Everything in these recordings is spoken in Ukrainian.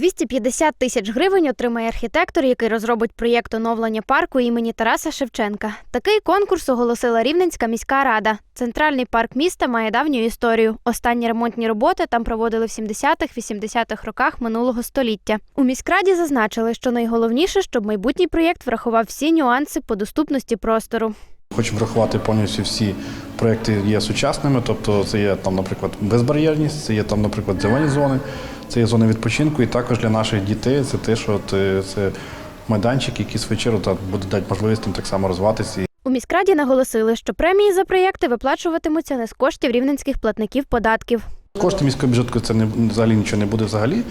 250 тисяч гривень отримає архітектор, який розробить проєкт оновлення парку імені Тараса Шевченка. Такий конкурс оголосила Рівненська міська рада. Центральний парк міста має давню історію. Останні ремонтні роботи там проводили в 70-х-80-х роках минулого століття. У міськраді зазначили, що найголовніше, щоб майбутній проєкт врахував всі нюанси по доступності простору. Хочу врахувати повністю всі проекти є сучасними, тобто це є там, наприклад, безбар'єрність, це є там, наприклад, зелені зони, це є зони відпочинку, і також для наших дітей це те, що е, це майданчик, який свечеру буде дати можливість їм так само розвиватися. У міськраді наголосили, що премії за проєкти виплачуватимуться не з коштів рівненських платників податків. Кошти міського бюджету це не взагалі нічого не буде взагалі.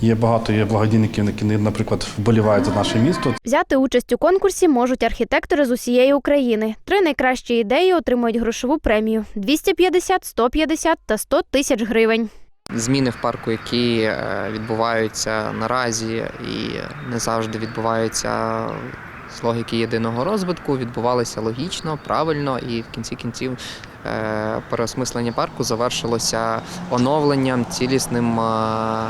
Є багато є благодійників, які, наприклад, вболівають за наше місто. Взяти участь у конкурсі можуть архітектори з усієї України. Три найкращі ідеї отримують грошову премію: 250, 150 та 100 тисяч гривень. Зміни в парку, які е, відбуваються наразі і не завжди відбуваються з логіки єдиного розвитку, відбувалися логічно, правильно, і в кінці кінців е, переосмислення парку завершилося оновленням цілісним е,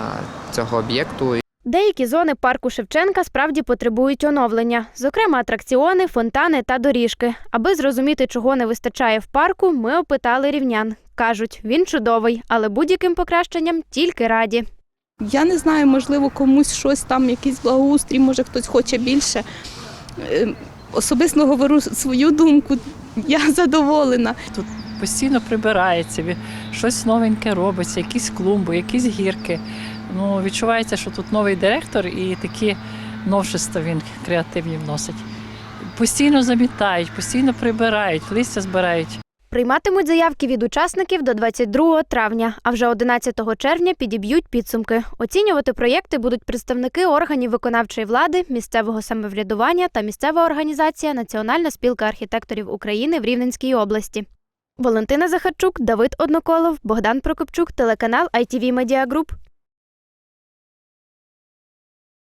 цього об'єкту. Деякі зони парку Шевченка справді потребують оновлення, зокрема атракціони, фонтани та доріжки. Аби зрозуміти, чого не вистачає в парку, ми опитали рівнян. Кажуть, він чудовий, але будь-яким покращенням тільки раді. Я не знаю, можливо, комусь щось там, якийсь благоустрій, може хтось хоче більше. Е, Особисто говорю свою думку, я задоволена. Тут постійно прибирається, щось новеньке робиться, якісь клумби, якісь гірки. Ну, відчувається, що тут новий директор і такі новшества він креативні вносить. Постійно замітають, постійно прибирають, листя збирають. Прийматимуть заявки від учасників до 22 травня, а вже 11 червня підіб'ють підсумки. Оцінювати проєкти будуть представники органів виконавчої влади, місцевого самоврядування та місцева організація Національна спілка архітекторів України в Рівненській області. Валентина Захарчук, Давид Одноколов, Богдан Прокопчук, телеканал ITV Media Group.